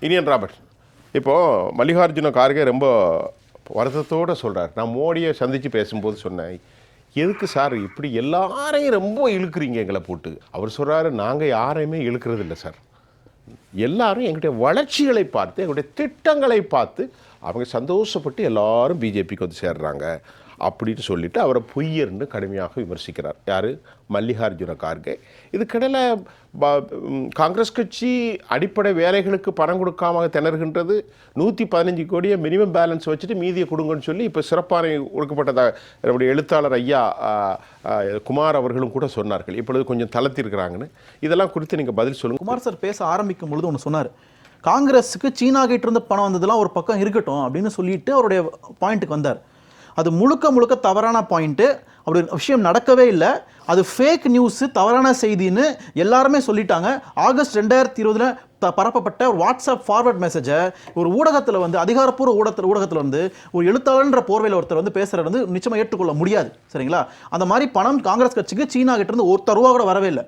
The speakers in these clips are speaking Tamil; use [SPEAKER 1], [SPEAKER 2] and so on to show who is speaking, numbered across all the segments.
[SPEAKER 1] இனியன் ராபர்ட் இப்போது மல்லிகார்ஜுன கார்கே ரொம்ப வருத்தத்தோடு சொல்கிறார் நான் மோடியை சந்தித்து பேசும்போது சொன்னேன் எதுக்கு சார் இப்படி எல்லாரையும் ரொம்ப இழுக்கிறீங்க எங்களை போட்டு? அவர் சொல்கிறாரு நாங்கள் யாரையுமே இழுக்கிறது இல்லை சார். எல்லாரும் எங்களுடைய வளர்ச்சிகளை பார்த்து எங்களுடைய திட்டங்களை பார்த்து அவங்க சந்தோஷப்பட்டு எல்லாரும் பிஜேபிக்கு வந்து சேர்றாங்க. அப்படின்னு சொல்லிட்டு அவரை பொய்யர்னு கடுமையாக விமர்சிக்கிறார். யார்? மல்லிகார்ஜுன கார்கே. இதுக்கிடையில் காங்கிரஸ் கட்சி அடிப்படை வேலைகளுக்கு பணம் கொடுக்காம திணறுகின்றது. நூற்றி பதினஞ்சு கோடியை மினிமம் பேலன்ஸ் வச்சுட்டு மீதியை கொடுங்கன்னு சொல்லி இப்போ சிறப்பான கொடுக்கப்பட்டதாக நம்முடைய எழுத்தாளர் ஐயா குமார் அவர்களும் கூட சொன்னார்கள். இப்பொழுது கொஞ்சம் தளர்த்திருக்கிறாங்கன்னு. இதெல்லாம் குறித்து நீங்கள் பதில் சொல்லுங்கள்
[SPEAKER 2] குமார் சார் பேச ஆரம்பிக்கும் பொழுது ஒன்று சொன்னார். காங்கிரஸுக்கு சீனா கிட்ட இருந்து பணம் வந்ததெல்லாம் ஒரு பக்கம் இருக்கட்டும் அப்படின்னு சொல்லிட்டு அவருடைய பாயிண்ட்டுக்கு வந்தார். அது முழுக்க முழுக்க தவறான பாயிண்ட்டு அப்படி விஷயம் நடக்கவே இல்லை. அது ஃபேக் நியூஸு தவறான செய்தின்னு எல்லாருமே சொல்லிட்டாங்க. ஆகஸ்ட் ரெண்டாயிரத்தி இருபதில் த பரப்பப்பட்ட ஒரு வாட்ஸ்அப் ஃபார்வர்ட் மெசேஜை ஒரு ஊடகத்தில் வந்து அதிகாரப்பூர்வ ஊடகத்தில் ஊடகத்தில் வந்து ஒரு எழுத்தாளர்ன்ற போர்வையில் ஒருத்தர் வந்து பேசுகிறது வந்து நிச்சயமாக ஏற்றுக்கொள்ள முடியாது. சரிங்களா? அந்த மாதிரி பணம் காங்கிரஸ் கட்சிக்கு சீனா கிட்டேருந்து ஒருத்தர் ரூபா கூட வரவே இல்லை.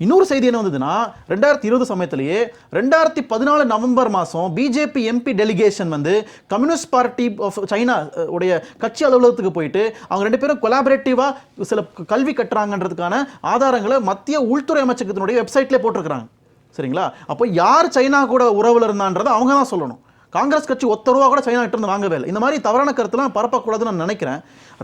[SPEAKER 2] இன்னொரு செய்தி என்ன வந்ததுன்னா ரெண்டாயிரத்தி இருபது சமயத்திலேயே ரெண்டாயிரத்தி பதினாலு நவம்பர் மாதம் பிஜேபி எம்பி டெலிகேஷன் வந்து கம்யூனிஸ்ட் பார்ட்டி ஆஃப் சைனா உடைய கட்சி அலுவலகத்துக்கு போயிட்டு அவங்க ரெண்டு பேரும் கொலாபரேட்டிவாக சில கல்வி கட்டுறாங்கன்றதுக்கான ஆதாரங்களை மத்திய உள்துறை அமைச்சகத்தினுடைய வெப்சைட்லேயே போட்டிருக்கிறாங்க. சரிங்களா? அப்போ யார் சைனா கூட உறவில் இருந்தான்றதை அவங்க தான் சொல்லணும். காங்கிரஸ் கட்சி ஒத்த ரூபா கூட சைனா கிட்ட இருந்து வாங்கவே இல்லை. இந்த மாதிரி தவறான கருத்துலாம் பரப்பக்கூடாதுன்னு நான் நினைக்கிறேன்.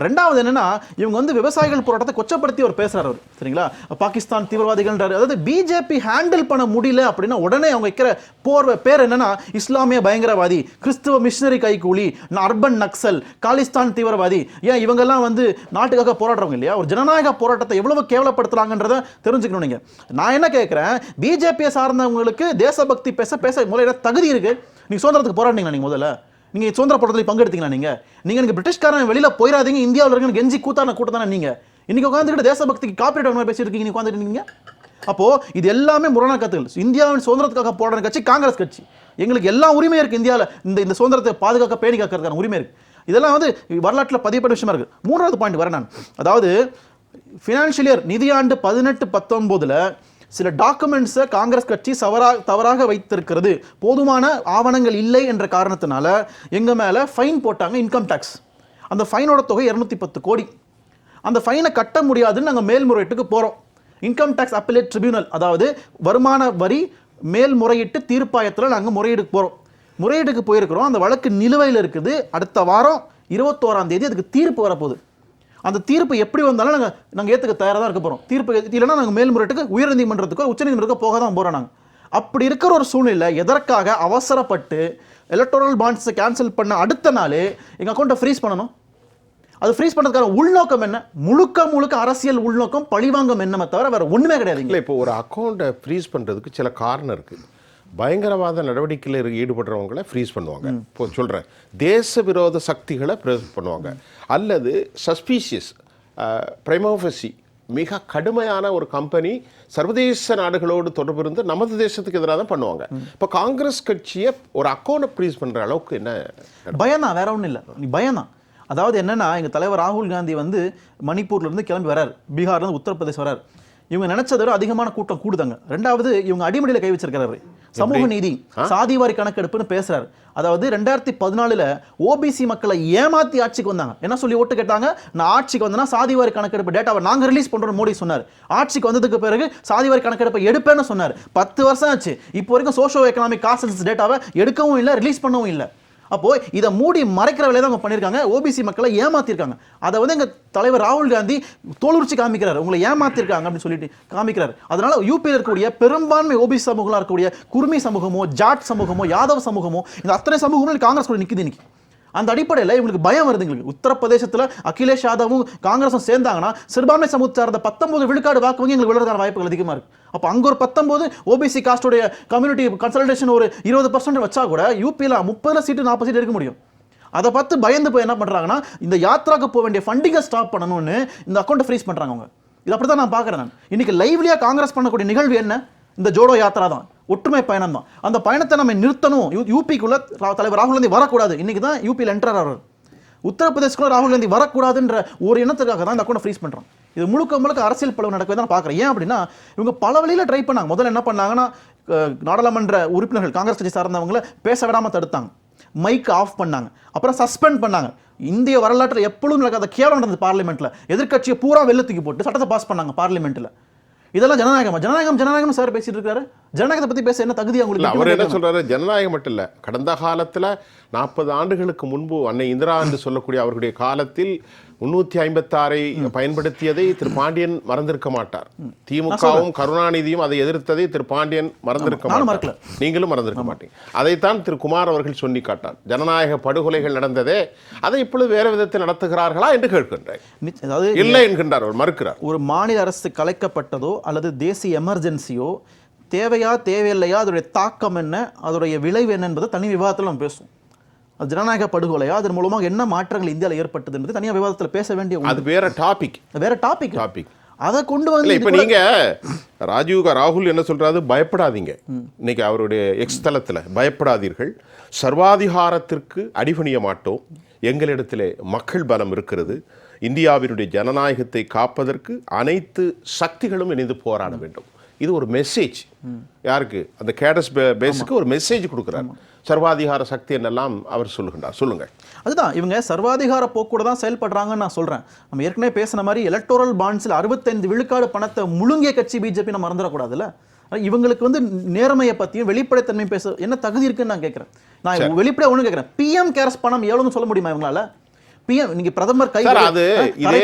[SPEAKER 2] ரெண்டாவது என்னன்னா இவங்க வந்து விவசாயிகள் போராட்டத்தை கொச்சப்படுத்தி அவர் பேசுறாரு அவர். சரிங்களா? பாகிஸ்தான் தீவிரவாதிகள்ன்றாரு அதாவது பிஜேபி ஹேண்டில் பண்ண முடியல அப்படின்னா உடனே அவங்க வைக்கிற போர் பேர் என்னன்னா இஸ்லாமிய பயங்கரவாதி கிறிஸ்துவ மிஷினரி கைகூலி அர்பன் நக்சல் காலிஸ்தான் தீவிரவாதி. ஏன் இவங்கெல்லாம் வந்து நாட்டுக்காக போராடுறவங்க இல்லையா? ஒரு ஜனநாயக போராட்டத்தை எவ்வளவு கேவலப்படுத்துறாங்கன்றத தெரிஞ்சுக்கணும் நீங்க. நான் என்ன கேட்கிறேன் பிஜேபியை சார்ந்தவங்களுக்கு தேசபக்தி பேச பேச முதல்ல தகுதி இருக்கு. நீங்கள் சுதந்திரத்துக்கு போராடினீங்களா நீங்கள் முதல்ல? நீங்கள் சுதந்திர போராட்டத்தில் பங்கெடுத்தீங்களா நீங்கள் நீங்கள் எனக்கு பிரிட்டிஷ்காரன் வெளியில் போயிடாதீங்க இந்தியாவில் இருக்க கெஞ்சி கூத்தான கூட்டத்தானே நீங்கள் இன்றைக்கி உட்காந்துக்கிட்டு தேசபக்திக்கு காப்பீடு மாதிரி பேசிட்டு நீங்க உட்காந்துருக்கீங்க அப்போது இது எல்லாமே முரணா கத்துகள் இந்தியாவின் சுதந்திரத்துக்காக போராடுற கட்சி காங்கிரஸ் கட்சி. எங்களுக்கு எல்லா உரிமையும் இருக்குது இந்தியாவில். இந்த இந்த சுதந்திரத்தை பாதுகாக்க பேணி காக்கிறதுக்கான உரிமை இருக்குது இதெல்லாம் வந்து வரலாற்றில் பதியப்பட்ட விஷயமா இருக்குது மூன்றாவது பாயிண்ட் வரேன் நான். அதாவது ஃபினான்ஷியல் இயர் நிதியாண்டு பதினெட்டு பத்தொம்போதில் சில டாக்குமெண்ட்ஸை காங்கிரஸ் கட்சி சவரா தவறாக வைத்திருக்கிறது. போதுமான ஆவணங்கள் இல்லை என்ற காரணத்தினால எங்கள் மேலே ஃபைன் போட்டாங்க இன்கம் டேக்ஸ் அந்த ஃபைனோட தொகை இரநூத்தி பத்து கோடி. அந்த ஃபைனை கட்ட முடியாதுன்னு நாங்கள் மேல்முறையீட்டுக்கு போகிறோம் இன்கம் டேக்ஸ் அப்பலேட் ட்ரிபியூனல் அதாவது வருமான வரி மேல்முறையீட்டு தீர்ப்பாயத்தில் நாங்கள் முறையீடுக்கு போகிறோம் முறையீடுக்கு போயிருக்கிறோம். அந்த வழக்கு நிலுவையில் இருக்குது. அடுத்த வாரம் இருபத்தோராம் தேதி அதுக்கு தீர்ப்பு வரப்போகுது. அந்த தீர்ப்பு எப்படி வந்தாலும் நாங்கள் நாங்கள் ஏற்றுக்க தயாராக தான் இருக்க போகிறோம் தீர்ப்பு இல்லைன்னா நாங்கள் மேல்முறையீட்டுக்கு உயர்நீதிமன்றத்துக்கோ உச்சநீதிமன்றத்துக்கோ போக தான் போகிறோம் நாங்கள் அப்படி இருக்கிற ஒரு சூழ்நிலை எதற்காக அவசரப்பட்டு எலக்ட்ரல் பாண்ட்ஸை கேன்சல் பண்ண அடுத்த நாளே எங்கள் அக்கௌண்ட்டை ஃப்ரீஸ் பண்ணணும்? அது ஃப்ரீஸ் பண்ணுறதுக்கான உள்நோக்கம் என்ன? முழுக்க முழுக்க அரசியல் உள்நோக்கம் பழிவாங்கம் என்னமே தவிர வேறு ஒன்றுமே கிடையாதுங்களே
[SPEAKER 1] இல்லை இப்போ ஒரு அக்கௌண்ட்டை ஃப்ரீஸ் பண்ணுறதுக்கு சில காரணம் இருக்குது பயங்கரவாத நடவடிக்கையில் இரு- ஈடுபடுறவங்கள ஃப்ரீஸ் பண்ணுவாங்க. இப்போ சொல்கிறேன் தேச விரோத சக்திகளை ஃப்ரீஸ் பண்ணுவாங்க. அல்லது சஸ்பீஷியஸ் பிரைமோஃபசி மிக கடுமையான ஒரு கம்பெனி சர்வதேச நாடுகளோடு தொடர்பு இருந்து நமது தேசத்துக்கு எதிராக தான் பண்ணுவாங்க. இப்போ காங்கிரஸ் கட்சியை ஒரு அக்கௌண்ட்டை ஃப்ரீஸ் பண்ணுற அளவுக்கு என்ன
[SPEAKER 2] பயந்தான் வேற ஒன்றும் இல்லை. நீ பயம்தான் அதாவது என்னென்னா எங்கள் தலைவர் ராகுல் காந்தி வந்து மணிப்பூர்லேருந்து கிளம்பி வரார். பீகார்லேருந்து உத்தரப்பிரதேஷ் வரார். இவங்க நினைச்சதை விட அதிகமான கூட்டம் கூடுதாங்க. ரெண்டாவது இவங்க அடிமடியில் கை வச்சிருக்கிறாரு. சமூக நீதி சாதிவாரி கணக்கெடுப்புன்னு பேசுறாரு. அதாவது ரெண்டாயிரத்தி பதினாலுல ஓபிசி மக்களை ஏமாத்தி ஆட்சிக்கு வந்தாங்க. என்ன சொல்லி ஓட்டு கேட்டாங்க? நான் ஆட்சிக்கு வந்தேன்னா சாதிவாரி கணக்கெடுப்பு டேட்டாவை நாங்க ரிலீஸ் பண்றோம் மோடி சொன்னார். ஆட்சிக்கு வந்ததுக்கு பிறகு சாதிவாரி கணக்கெடுப்பை எடுப்பேன்னு சொன்னார். பத்து வருஷம் ஆச்சு. இப்போ வரைக்கும் சோஷியோ எக்கனாமிக் காசன்ஸ் டேட்டாவை எடுக்கவும் இல்லை ரிலீஸ் பண்ணவும் இல்லை. அப்போது இதை மூடி மறைக்கிற வேலையை தான் அவங்க பண்ணியிருக்காங்க. ஓபிசி மக்களை ஏமாத்திருக்காங்க. அதை வந்து எங்கள் தலைவர் ராகுல் காந்தி தோலுரிச்சு காமிக்கிறார். உங்களை ஏமாத்திருக்காங்க அப்படின்னு சொல்லிட்டு காமிக்கிறார். அதனால் யூபியில் இருக்கக்கூடிய பெரும்பான்மை ஓபிசி சமூகங்களா இருக்கக்கூடிய குர்மி சமூகமோ ஜாட் சமூகமோ யாதவ சமூகமோ இந்த அத்தனை சமூகமும் காங்கிரஸ் கூட நிற்குது இன்னைக்கு. அந்த அடிப்படையில் இவங்களுக்கு பயம் வருது எங்களுக்கு. உத்தரப்பிரதேசத்தில் அகிலேஷ் யாதவும் காங்கிரஸும் சேர்ந்தாங்கன்னா சிறுபான்மை சமூக சார்ந்த பத்தொன்பது விழுக்காடு வாக்கு வங்கி எங்களுக்கு விழுறதான வாய்ப்புகள் அதிகமாக இருக்குது அப்போ அங்கே ஒரு பத்தொம்போது ஓபிசி காஸ்டுடைய கம்யூனிட்டி கன்சல்டேஷன் ஒரு இருபது பர்சன்ட் வச்சா கூட யூபியில் முப்பதில் சீட்டு நாற்பது சீட் எடுக்க முடியும். அதை பார்த்து பயந்து போய் என்ன பண்ணுறாங்கன்னா இந்த யாத்திராக்கு போக வேண்டிய ஃபண்டிங்கை ஸ்டாப் பண்ணணும்னு இந்த அக்கௌண்ட்டை ஃப்ரீஸ் பண்ணுறாங்க அவங்க. இது அப்படி தான் நான் பார்க்குறேன் நான். இன்றைக்கி லைவ்லியாக காங்கிரஸ் பண்ணக்கூடிய நிகழ்வு என்ன? இந்த ஜோடோ யாத்ரா தான். ஒற்றுமை பயணம் தான். அந்த பயணத்தை நம்ம நிறுத்தணும். யூ தலைவர் ராகுல் காந்தி வரக்கூடாது. இன்றைக்கி தான் யூபியில் என்டர் ஆகிறார் உத்தரப்பிரதேசக்குள்ளே ராகுல் காந்தி வரக்கூடாதுன்ற ஒரு எண்ணத்துக்காக தான் இந்த அக்கௌண்ட் ஃப்ரீஸ் பண்ணுறோம் இது முழுக்க முழுக்க அரசியல் பலவு நடக்கவே தான் பார்க்குறேன். ஏன் அப்படின்னா இவங்க பல வழியில் ட்ரை பண்ணாங்க. முதல்ல என்ன பண்ணாங்கன்னா நாடாளுமன்ற உறுப்பினர்கள் காங்கிரஸ் கட்சி சார்ந்தவங்கள பேச விடாமல் தடுத்தாங்க. மைக் ஆஃப் பண்ணாங்க. அப்புறம் சஸ்பெண்ட் பண்ணாங்க. இந்திய வரலாற்றில் எப்பொழுதும் நடக்காத கேவலம் நடந்தது பார்லிமெண்ட்டில் எதிர்க்கட்சியை பூரா வெள்ளத்துக்கு போட்டு சட்டத்தை பாஸ் பண்ணாங்க பார்லிமெண்ட்டில் இதெல்லாம் ஜனநாயகமா ஜனநாயகம் ஜனநாயகம் சார் பேசிட்டு இருக்காரு. ஜனநாயகத்தை பத்தி பேச என்ன தகுதி
[SPEAKER 1] இல்ல
[SPEAKER 2] உங்களுக்கு
[SPEAKER 1] அவர் என்ன சொல்றாரு? ஜனநாயகம் மட்டும் இல்ல கடந்த காலத்துல நாற்பது ஆண்டுகளுக்கு முன்பு அன்னை இந்திரா என்று சொல்லக்கூடிய அவர்களுடைய காலத்தில் முன்னூத்தி ஐம்பத்தாறை பயன்படுத்தியதை திரு பாண்டியன் மறந்திருக்க மாட்டார். திமுகவும் கருணாநிதியும் அதை எதிர்த்ததை திரு பாண்டியன் மறந்திருக்க மாட்டார். நீங்களும் மறந்திருக்க மாட்டீங்க. அதைத்தான் திரு குமார் அவர்கள் சொல்லி காட்டார். ஜனநாயக படுகொலைகள் நடந்ததே அதை இப்பொழுது வேறு விதத்தில் நடத்துகிறார்களா என்று கேட்கின்றேன். இல்லை என்கின்றார் அவர் மறுக்கிறார்.
[SPEAKER 2] ஒரு மாநில அரசு கலைக்கப்பட்டதோ அல்லது தேசிய எமர்ஜென்சியோ தேவையா தேவையில்லையா அதோடைய தாக்கம் என்ன அதோடைய விளைவு என்ன என்பதை தனி விவாதத்தில் நம்ம பேசுவோம். ஜனநாயக படுகொலையா அதன் மூலமாக என்ன மாற்றங்கள் இந்தியாவில் ஏற்பட்டது என்பது தனியாக விவாதத்தில் பேச வேண்டிய.
[SPEAKER 1] அது வேற டாபிக்
[SPEAKER 2] வேற டாபிக்
[SPEAKER 1] டாபிக்
[SPEAKER 2] அதை கொண்டு வந்து
[SPEAKER 1] இப்ப நீங்க ராஜீவ் ராகுல் என்ன சொல்றாரு? பயப்படாதீங்க. இன்னைக்கு அவருடைய எக்ஸ் தளத்துல பயப்படாதீர்கள். சர்வாதிகாரத்திற்கு அடிபணிய மாட்டோம். எங்களிடத்திலே மக்கள் பலம் இருக்கிறது. இந்தியாவினுடைய ஜனநாயகத்தை காப்பதற்கு அனைத்து சக்திகளும் இணைந்து போராட வேண்டும். இது ஒரு மெசேஜ் யாருக்கு? அந்த கேடஸ் பேஸுக்கு ஒரு மெசேஜ் கொடுக்குறாரு. சர்வாதிகார சக்தி என்னெல்லாம் அவர் சொல்லுகின்றார். சொல்லுங்க
[SPEAKER 2] அதுதான் இவங்க சர்வாதிகார போக்கூட தான் செயல்படுறாங்கன்னு நான் சொல்றேன். நம்ம ஏற்கனவே பேசின மாதிரி எலக்டோரல் பாண்ட்ஸில் அறுபத்தைந்து விழுக்காடு பணத்தை முழுங்கிய கட்சி பிஜேபி நம்ம மறந்துடக்கூடாதுல்ல? இவங்களுக்கு வந்து நேர்மையை பத்தியும் வெளிப்படைத்தன்மை பேச என்ன தகுதி இருக்குன்னு நான் கேட்கறேன். நான் வெளிப்படையா ஒண்ணு கேட்கறேன். பிஎம் கேர்ஸ் பணம் எவ்வளவுன்னு சொல்ல முடியுமா இவங்களால? பிஎம் நீங்க பிரதமர் கை
[SPEAKER 1] அது இதே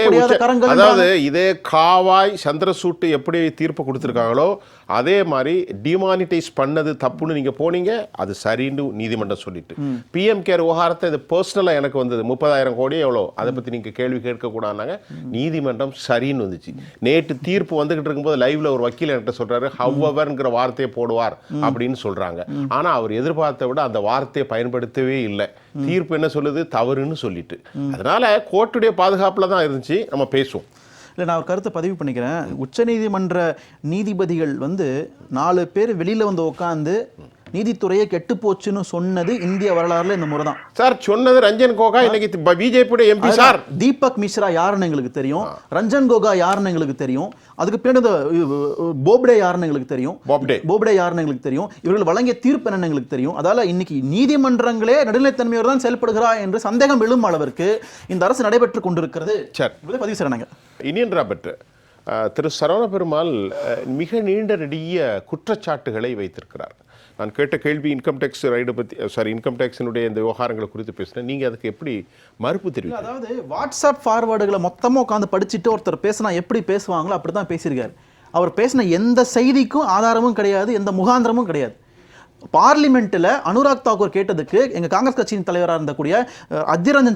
[SPEAKER 1] அதாவது இதே காவாய் சந்திரசூட்டு எப்படி தீர்ப்பு கொடுத்துருக்காங்களோ அதே மாதிரி டிமானிட்டைஸ் பண்ணது தப்புன்னு நீங்க போனீங்க அது சரின்னு நீதிமன்றம் சொல்லிட்டு. பிஎம் கேர் விவகாரத்தை இது பர்சனலாக எனக்கு வந்தது. முப்பதாயிரம் கோடி எவ்வளோ? அதை பத்தி நீங்க கேள்வி கேட்கக்கூடாதுனாங்க. நீதிமன்றம் சரின்னு வந்துச்சு. நேற்று தீர்ப்பு வந்துகிட்டு இருக்கும்போது லைவ்ல ஒரு வக்கீல் என்கிட்ட சொல்றாரு ஹவ்வவர்ங்கிற வார்த்தையை போடுவார் அப்படின்னு சொல்றாங்க. ஆனா அவர் எதிர்பார்த்த விட அந்த வார்த்தையை பயன்படுத்தவே இல்லை. தீர்ப்பு என்ன சொல்லுது? தவறுன்னு சொல்லிட்டு. அதனால கோர்ட்டுடைய பாதுகாப்புல தான் இருந்துச்சு. நம்ம பேசுவோம்.
[SPEAKER 2] இல்லை நான் ஒரு கருத்தை பதிவு பண்ணிக்கிறேன். உச்சநீதிமன்ற நீதிபதிகள் வந்து நாலு பேர் வெளியில வந்து உட்காந்து நீதித்துறையை கெட்டு போச்சுன்னு சொன்னது இந்திய வரலாறுல இந்த முறை தான்
[SPEAKER 1] சார் சொன்னது ரஞ்சன் கோகா இன்னைக்கு பிஜேபியுடைய எம்பி சார்.
[SPEAKER 2] தீபக் மிஸ்ரா யாருன்னு எங்களுக்கு தெரியும். ரஞ்சன் கோகா யாருன்னு எங்களுக்கு தெரியும். அதுக்கு பின்னாடி போப்டே யாருன்னு எங்களுக்கு தெரியும்.
[SPEAKER 1] போப்டே.
[SPEAKER 2] போப்டே யாருன்னு எங்களுக்கு தெரியும். இவர்கள் வழங்கிய தீர்ப்பு என்னன்னு எங்களுக்கு தெரியும். அதால இன்னைக்கு நீதிமன்றங்களே நடுநிலைத்தன்மையோடு தான் செயல்படுகிறா என்று சந்தேகம் எழும் அளவிற்கு இந்த அரசு நடைபெற்று கொண்டிருக்கிறது.
[SPEAKER 1] சரி.
[SPEAKER 2] பதிவு செய்யறாங்க
[SPEAKER 1] இனியன் ராபர்ட் திரு சரவண பெருமாள் மிக நீண்ட நெடிய குற்றச்சாட்டுகளை வைத்திருக்கிறார். நான் கேட்ட கேள்வி இன்கம் டேக்ஸ் ரைடு பற்றி சாரி இன்கம் டேக்ஸினுடைய இந்த விவகாரங்களை குறித்து பேசினேன். நீங்கள் அதுக்கு எப்படி மறுப்பு தெரியும்
[SPEAKER 2] அதாவது வாட்ஸ்அப் ஃபார்வேர்டுகளை மொத்தமாக உட்காந்து படிச்சுட்டு ஒருத்தர் பேசினா எப்படி பேசுவாங்களோ அப்படி தான் பேசியிருக்காரு. அவர் பேசின எந்த செய்திக்கும் ஆதாரமும் கிடையாது எந்த முகாந்திரமும் கிடையாது. பார்லிமெண்ட்டில் அனுராக் தாக்கூர் கேட்டதுக்கு எங்கள் காங்கிரஸ் கட்சியின் தலைவராக இருந்தக்கூடிய அஹ்,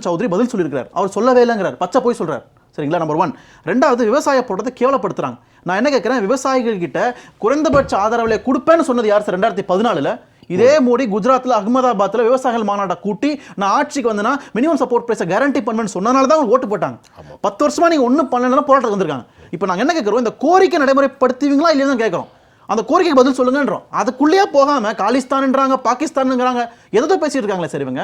[SPEAKER 2] சௌத்ரி பதில் சொல்லியிருக்கிறார். அவர் சொல்லவே இல்லைங்கிறார். பச்சை போய் சொல்கிறார் சரிங்களா? நம்பர் ஒன் ரெண்டாவது விவசாய போட்டத்தை கேவலப்படுத்துறாங்க. நான் என்ன கேட்குறேன்? விவசாயிகள் கிட்ட குறைந்தபட்ச ஆதரவு விலை கொடுப்பேன்னு சொன்னது யார் சார்? ரெண்டாயிரத்தி பதினாலுல. இதே மோடி குஜராத்ல அகமதாபாத்ல விவசாயிகள் மாநாட்டை கூட்டி நான் ஆட்சிக்கு வந்தேன்னா மினிமம் சப்போர்ட் பிரைஸை கேரண்டி பண்ணுவேன்னு சொன்னனால தான் ஓட்டு போட்டாங்க. பத்து வருஷமா நீங்க ஒன்றும் பண்ணலன்னா போராட்டம் வந்திருக்காங்க. இப்போ நாங்க என்ன கேட்குறோம்? இந்த கோரிக்கை நடைமுறைப்படுத்துவீங்களா இல்லையா தான் கேட்குறோம். அந்த கோரிக்கைக்கு பதில் சொல்லுங்கன்றோம். அதுக்குள்ளேயே போகாம காலிஸ்தான்ன்றாங்க பாகிஸ்தானுங்கிறாங்க எதோ பேசிட்டு இருக்காங்களே சார் இவங்க?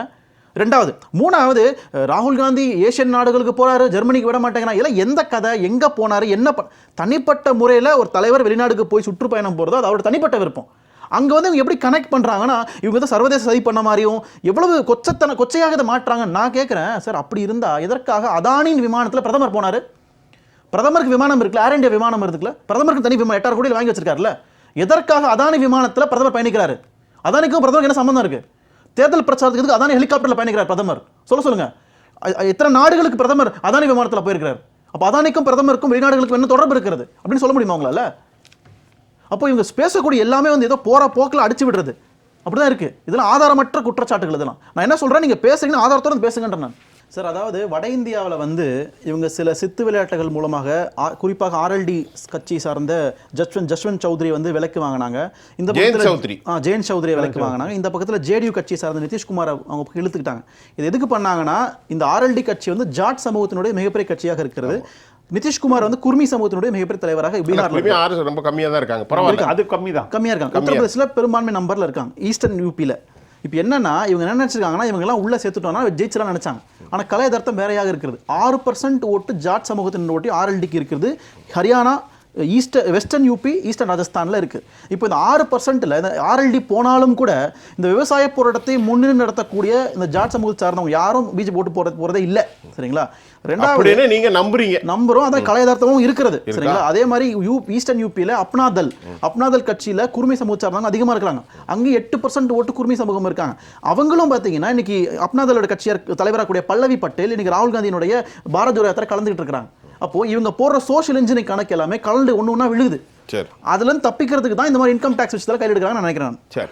[SPEAKER 2] ரெண்டாவது மூணாவது ராகுல் காந்தி ஏஷியன் நாடுகளுக்கு போறாரு ஜெர்மனிக்கு விட மாட்டேங்கிறாங்க இதெல்லாம் எந்த கதை எங்க போனாரு என்ன ப- தனிப்பட்ட முறையில் ஒரு தலைவர் வெளிநாடுக்கு போய் சுற்றுப்பயணம் போறதோ அது அவரோட தனிப்பட்ட விருப்பம். அங்கே வந்து இவங்க எப்படி கனெக்ட் பண்ணுறாங்கன்னா இவங்க வந்து சர்வதேச சதி பண்ண மாதிரியும் எவ்வளவு கொச்சத்தன கொச்சையாக இதை மாற்றுறாங்கன்னு நான் கேட்குறேன். சார் அப்படி இருந்தால் எதற்காக அதானின் விமானத்தில் பிரதமர் போனார்? பிரதமருக்கு விமானம் இருக்குல்ல ஏர் இண்டியா விமானம் இருக்குல்ல பிரதமருக்கு தனி விமானம் எட்டாயிரம் கோடியில் வாங்கி வச்சிருக்காருல்ல எதற்காக அதானி விமானத்தில் பிரதமர் பயணிக்கிறாரு? அதானிக்கும் பிரதமருக்கு என்ன சம்மந்தம் இருக்குது தேர்தல் பிரச்சாரத்துக்கு எதுக்கு அதானி ஹெலிகாப்டரில் பயணிக்கிறார் பிரதமர்? சொல்ல சொல்லுங்க. எத்தனை நாடுகளுக்கு பிரதமர் அதானி விமானத்தில் போயிருக்கிறார்? அப்போ அதானிக்கும் பிரதமருக்கும் வெளிநாடுகளுக்கும் என்ன தொடர்பு இருக்கிறது? அப்படின்னு சொல்ல முடியுமா உங்களால? அப்போ இவங்க பேசக்கூடிய எல்லாமே வந்து ஏதோ போகிற போக்கில் அடிச்சு விடுறது. அப்படிதான் இருக்கு. இதெல்லாம் ஆதாரமற்ற குற்றச்சாட்டுகள் இதெல்லாம். நான் என்ன சொல்கிறேன் நீங்கள் பேசுறீங்கன்னா ஆதாரத்தோடு பேசுங்கன்ற நான். சார் அதாவது வட இந்தியாவில் வந்து இவங்க சில சித்து விளையாட்டுகள் மூலமாக குறிப்பாக ஆர்எல்டி கட்சி சார்ந்த ஜஸ்வந்த் ஜஸ்வந்த் சௌத்ரி வந்து விலைக்கு வாங்கினாங்க. இந்த பக்கத்துல-
[SPEAKER 1] சௌத்ரி.
[SPEAKER 2] ஆ ஜெயந்த் சௌத்ரியை விலைக்கு வாங்கினாங்க. இந்த பக்கத்தில் ஜேடியு கட்சி சார்ந்த நிதிஷ்குமார் அவங்க இழுத்துக்கிட்டாங்க. இது எதுக்கு பண்ணாங்கன்னா இந்த ஆர்எல்டி கட்சி வந்து ஜாட் சமூகத்தினுடைய மிகப்பெரிய கட்சியாக இருக்கிறது. நிதிஷ்குமார் வந்து குர்மி சமூகத்தினுடைய மிகப்பெரிய தலைவராக
[SPEAKER 1] ஆறு ரொம்ப கம்மியா தான் இருக்காங்க. பரவாயில்ல.
[SPEAKER 3] அது கம்மி தான்
[SPEAKER 2] கம்மியா இருக்காங்க. உத்தரப்பிரதேசில் பெரும்பான்மை நம்பர்ல இருக்காங்க. ஈஸ்டர்ன் யூபியில் இப்போ என்னன்னா இவங்க என்ன நினச்சிருக்காங்கன்னா இவங்க எல்லாம் உள்ள சேர்த்துட்டோம்னா ஜெயிச்சலாம் நினைச்சாங்க. ஆனால் கலை யதார்த்தம் வேறையாக இருக்கிறது. ஆறு பர்சன்ட் ஓட்டு ஜாட் சமூகத்தின் ஓட்டி ஆர்எல்டிக்கு இருக்கிறது. Haryana east western UP eastern ராஜஸ்தானில் இருக்குது இப்போ இந்த ஆறு பர்சன்ட்டில் இந்த ஆர்எல்டி போனாலும் கூட இந்த விவசாய போராட்டத்தை முன்னின்று நடத்தக்கூடிய இந்த ஜாட் சமூகத்தை சார்ந்தவங்க யாரும் பிஜேபி ஓட்டு போறது போகிறதே இல்லை. சரிங்களா? ரெண்டாவது
[SPEAKER 1] நீங்க நம்புறீங்க.
[SPEAKER 2] நம்பரும் அதான் கலையதார்த்தமும் இருக்கிறது. சரிங்களா? அதே மாதிரி யூ ஈஸ்டர்ன் யூபியில் அப்னாதல் அப்னாதல் கட்சியில் குருமை சமூக சார்ந்தவங்க அதிகமாக இருக்கிறாங்க. அங்கே எட்டு பர்சன்ட் ஓட்டு குருமை சமூகம் இருக்காங்க. அவங்களும் பார்த்தீங்கன்னா இன்னைக்கு அப்னாதலோட கட்சியார் தலைவராக கூடிய பல்லவி பட்டேல் இன்னைக்கு ராகுல் காந்தியினுடைய பாரத் ஜோடோ யாத்திரை கலந்துகிட்டு இருக்கிறாங்க. அப்போ இவங்க போடுற சோஷியல் இன்ஜினியரிங் கணக்கு எல்லாமே கலந்து ஒன்று ஒன்றா விழுகுது.
[SPEAKER 1] சரி.
[SPEAKER 2] அதுல இருந்து தப்பிக்கிறதுக்கு தான் இந்த மாதிரி இன்கம் டேக்ஸ் விஷயத்தில் கையில் எடுக்கிறாங்கன்னு நான் நினைக்கிறேன்
[SPEAKER 1] சரி.